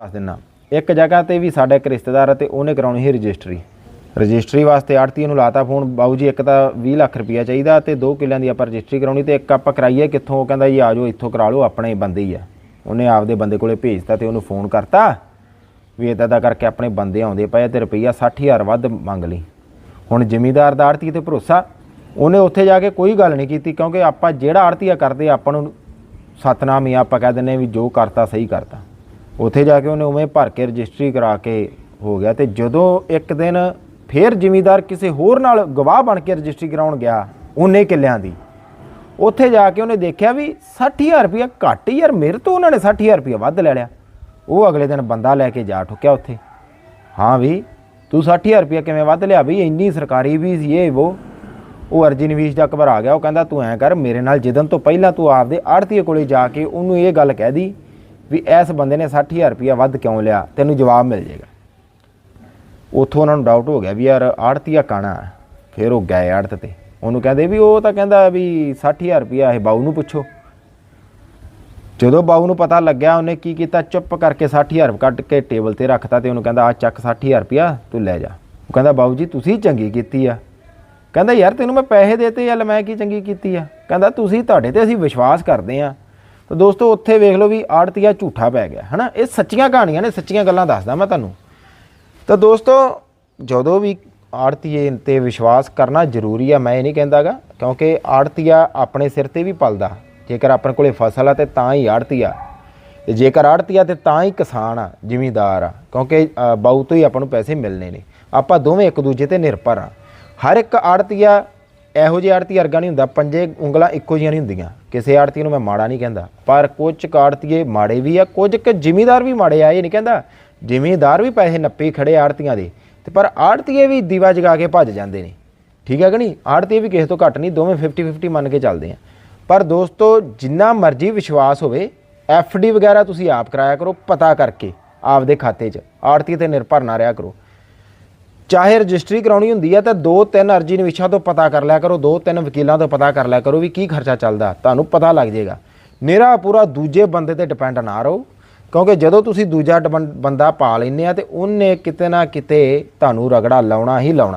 ਦੱਸ ਦਿੰਨਾ। ਇੱਕ ਜਗ੍ਹਾ ਤੇ ਵੀ ਸਾਡਾ ਇੱਕ ਰਿਸ਼ਤੇਦਾਰ ਆ ਤੇ ਉਹਨੇ ਕਰਾਉਣੀ ਸੀ ਰਜਿਸਟਰੀ। ਰਜਿਸਟਰੀ ਵਾਸਤੇ ਆੜਤੀ ਨੂੰ ਲਾਤਾ ਫੋਨ, ਬਾਊ ਜੀ, ਇੱਕ ਤਾਂ 20 ਲੱਖ ਰੁਪਇਆ ਚਾਹੀਦਾ ਤੇ 2 ਕਿੱਲਿਆਂ ਦੀ ਆਪਾਂ ਰਜਿਸਟਰੀ ਕਰਾਉਣੀ ਤੇ ਇੱਕ ਆਪਾਂ ਕਰਾਈਏ ਕਿੱਥੋਂ? ਉਹ ਕਹਿੰਦਾ, ਜੀ, ਆ ਜਾਓ, ਇੱਥੋਂ ਕਰਾ ਲਓ, ਆਪਣੇ ਬੰਦੇ ਹੀ ਆ। ਉਹਨੇ ਆਪਦੇ ਬੰਦੇ ਕੋਲੇ ਭੇਜਤਾ ਤੇ ਉਹਨੂੰ ਫੋਨ ਕਰਤਾ ਵੀ ਇਦਾਂ ਦਾ ਕਰਕੇ ਆਪਣੇ ਬੰਦੇ ਆਉਂਦੇ ਪਏ ਆ ਤੇ ਰੁਪਈਆ 60000 ਵੱਧ ਮੰਗ ਲਈ। ਹੁਣ ਜ਼ਿਮੀਦਾਰ ਦਾ ਆੜਤੀ ਤੇ ਭਰੋਸਾ, ਉਹਨੇ ਉੱਥੇ ਜਾ ਕੇ ਕੋਈ ਗੱਲ ਨਹੀਂ ਕੀਤੀ ਕਿਉਂਕਿ ਆਪਾਂ ਜਿਹੜਾ ਆੜਤੀਆ ਕਰਦੇ, ਆਪਾਂ ਨੂੰ ਸਤਨਾਮ ਹੀ ਆਪਾਂ ਕਹਿ ਦਿੰਦੇ ਹਾਂ ਵੀ ਜੋ ਕਰਤਾ, ਸਹੀ ਕਰਤਾ। ਉੱਥੇ ਜਾ ਕੇ ਉਹਨੇ ਉਵੇਂ ਭਰ ਕੇ ਰਜਿਸਟਰੀ ਕਰਾ ਕੇ ਹੋ ਗਿਆ ਤੇ ਜਦੋਂ ਇੱਕ ਦਿਨ ਫੇਰ ਜ਼ਿਮੀਦਾਰ ਕਿਸੇ ਹੋਰ ਨਾਲ ਗਵਾਹ ਬਣ ਕੇ ਰਜਿਸਟਰੀ ਕਰਾਉਣ ਗਿਆ ਉਹਨੇ ਕਿੱਲਿਆਂ ਦੀ, ਉੱਥੇ ਜਾ ਕੇ ਉਹਨੇ ਦੇਖਿਆ ਵੀ 60000 ਰੁਪਇਆ ਘੱਟ ਹੀ ਯਾਰ, ਮੇਰੇ ਤੋਂ ਉਹਨਾਂ ਨੇ 60000 ਰੁਪਇਆ ਵੱਧ ਲੈ ਲਿਆ। ਉਹ ਅਗਲੇ ਦਿਨ ਬੰਦਾ ਲੈ ਕੇ ਜਾ ਠੁਕਿਆ ਉੱਥੇ। ਹਾਂ ਵੀ, ਤੂੰ 60000 ਰੁਪਇਆ ਕਿਵੇਂ ਵੱਧ ਲਿਆ ਵੀ, ਇੰਨੀ ਸਰਕਾਰੀ ਵੀ ਸੀ ਇਹ ਉਹ ਉਹ ਅਰਜੀ ਨਵੀਸ਼ ਦਾ ਘਬਰਾ ਗਿਆ, ਉਹ ਕਹਿੰਦਾ, ਤੂੰ ਐਂ ਕਰ, ਮੇਰੇ ਨਾਲ ਜਿੱਦਣ ਤੋਂ ਪਹਿਲਾਂ ਤੂੰ ਆਪਦੇ ਆੜਤੀਏ ਕੋਲੇ ਜਾ ਕੇ ਉਹਨੂੰ ਇਹ ਗੱਲ ਕਹਿ ਦੀ ਵੀ ਇਸ ਬੰਦੇ ਨੇ 60000 ਰੁਪਇਆ ਵੱਧ ਕਿਉਂ ਲਿਆ? ਤੈਨੂੰ ਜਵਾਬ ਮਿਲ ਜਾਏਗਾ। ਉੱਥੋਂ ਉਹਨਾਂ ਨੂੰ ਡਾਊਟ ਹੋ ਗਿਆ ਵੀ ਯਾਰ ਆੜਤੀਆ ਕਾਣਾ ਫਿਰ ਉਹ ਗਏ ਆੜਤ ਤੇ। ਉਹਨੂੰ ਕਹਿੰਦੇ ਵੀ ਉਹ ਤਾਂ ਕਹਿੰਦਾ ਵੀ 60000 ਰੁਪਇਆ ਇਹ ਬਾਊ ਨੂੰ ਪੁੱਛੋ। ਜਦੋਂ ਬਾਊ ਨੂੰ ਪਤਾ ਲੱਗਿਆ, ਉਹਨੇ ਕੀ ਕੀਤਾ? ਚੁੱਪ ਕਰਕੇ 60000 ਕੱਢ ਕੇ ਟੇਬਲ ਤੇ ਰੱਖਤਾ ਤੇ ਉਹਨੂੰ ਕਹਿੰਦਾ ਆ ਚੱਕ 60000 ਰੁਪਇਆ, ਤੂੰ ਲੈ ਜਾ। ਉਹ ਕਹਿੰਦਾ, ਬਾਊ ਜੀ, ਤੁਸੀਂ ਚੰਗੀ ਕੀਤੀ ਆ। ਕਹਿੰਦਾ, ਯਾਰ ਤੈਨੂੰ ਮੈਂ ਪੈਸੇ ਦੇਤੇ ਯਾਰ ਮੈਂ ਕੀ ਚੰਗੀ ਕੀਤੀ ਆ? ਕਹਿੰਦਾ, ਤੁਸੀਂ ਤੁਹਾਡੇ ਤੇ ਅਸੀਂ ਵਿਸ਼ਵਾਸ ਕਰਦੇ ਆ। ਤਾਂ ਦੋਸਤੋ ਉੱਥੇ ਵੇਖ ਲਓ ਵੀ ਆੜਤੀਆ ਝੂਠਾ ਪੈ ਗਿਆ ਹਨਾ? ਇਹ ਸੱਚੀਆਂ ਕਹਾਣੀਆਂ ਨੇ ਸੱਚੀਆਂ ਗੱਲਾਂ ਦੱਸਦਾ ਮੈਂ ਤੁਹਾਨੂੰ। ਤਾਂ ਦੋਸਤੋ ਜਦੋਂ ਵੀ ਆੜਤੀਏ ਤੇ ਵਿਸ਼ਵਾਸ ਕਰਨਾ ਜ਼ਰੂਰੀ ਆ ਮੈਂ ਇਹ ਨਹੀਂ ਕਹਿੰਦਾਗਾ ਕਿਉਂਕਿ ਆੜਤੀਆ ਆਪਣੇ ਸਿਰ ਤੇ ਵੀ ਪਲਦਾ। ਜੇਕਰ ਆਪਣੇ ਕੋਲੇ ਫਸਲ ਆ ਤੇ ਤਾਂ ਹੀ ਆੜਤੀਆ। ਤੇ ਜੇਕਰ ਆੜਤੀਆ ਤੇ ਤਾਂ ਹੀ ਕਿਸਾਨ ਆ ਜ਼ਿਮੀਂਦਾਰ ਆ ਕਿਉਂਕਿ ਅ, ਤੋਂ ਹੀ ਆਪਾਂ ਨੂੰ ਪੈਸੇ ਮਿਲਨੇ ਨੇ। ਆਪਾਂ ਦੋਵੇਂ ਇੱਕ ਦੂਜੇ ਤੇ ਨਿਰਭਰ ਆ। ਹਰ ਇੱਕ ਆੜਤੀਆ ਇਹੋ ਜਿਹੇ ਆੜਤੀ ਅਰਗਾ ਨਹੀਂ ਹੁੰਦਾ, ਪੰਜੇ ਉਂਗਲਾਂ ਇੱਕੋ ਜਿਹੀਆਂ ਨਹੀਂ ਹੁੰਦੀਆਂ। ਕਿਸੇ ਆੜਤੀ ਨੂੰ ਮੈਂ ਮਾੜਾ ਨਹੀਂ ਕਹਿੰਦਾ, ਪਰ ਕੁਝ ਕੁ ਆੜਤੀਏ ਮਾੜੇ ਵੀ ਆ, ਕੁਝ ਕੁ ਜ਼ਿਮੀਦਾਰ ਵੀ ਮਾੜੇ ਆ, ਇਹ ਨਹੀਂ ਕਹਿੰਦਾ। ਜ਼ਿਮੀਂਦਾਰ ਵੀ ਪੈਸੇ ਨੱਪੇ ਖੜੇ ਆੜਤੀਆਂ ਦੇ, ਤੇ ਪਰ ਆੜਤੀਏ ਵੀ ਦੀਵਾ ਜਗਾ ਕੇ ਭੱਜ ਜਾਂਦੇ ਨੇ। ਠੀਕ ਹੈ ਕਿ ਨਹੀਂ? ਆੜਤੀਏ ਵੀ ਕਿਸੇ ਤੋਂ ਘੱਟ ਨਹੀਂ, ਦੋਵੇਂ 50 50 ਮੰਨ ਕੇ ਚੱਲਦੇ ਆ। ਪਰ ਦੋਸਤੋ, ਜਿੰਨਾ ਮਰਜ਼ੀ ਵਿਸ਼ਵਾਸ ਹੋਵੇ ਡੀ ਵਗੈਰਾ ਤੁਸੀਂ ਆਪ ਕਰਾਇਆ ਕਰੋ ਪਤਾ ਕਰਕੇ, ਆਪਦੇ ਖਾਤੇ 'ਚ। ਆੜਤੀ ਤੇ ਨਿਰਭਰ ਨਾ ਰਿਹਾ ਕਰੋ। ਚਾਹੇ ਰਜਿਸਟਰੀ ਕਰਾਉਣੀ ਹੁੰਦੀ ਹੈ ਤਾਂ ਦੋ ਤਿੰਨ ਅਰਜੀ ਨਿਵੇਸ਼ਾਂ ਤੋਂ ਪਤਾ ਕਰ ਲਿਆ ਕਰੋ, ਦੋ ਤਿੰਨ ਵਕੀਲਾਂ ਤੋਂ ਪਤਾ ਕਰ ਲਿਆ ਕਰੋ ਵੀ ਕੀ ਖਰਚਾ ਚੱਲਦਾ। ਤੁਹਾਨੂੰ ਪਤਾ ਲੱਗ ਜਾਏਗਾ। ਨਿਰਾ ਪੂਰਾ ਦੂਜੇ ਬੰਦੇ ਤੇ ਡਿਪੈਂਡ ਨਾ ਰਹੋ, ਕਿਉਂਕਿ ਜਦੋਂ ਤੁਸੀਂ ਦੂਜਾ ਡਬੰ- ਬੰਦਾ ਪਾ ਲੈਂਦੇ ਆ, ਤੇ ਉਹਨੇ ਕਿਤੇ ਨਾ ਕਿਤੇ ਤੁਹਾਨੂੰ ਰਗੜਾ ਲਾਉਣਾ ਹੀ ਲਾਉਣਾ।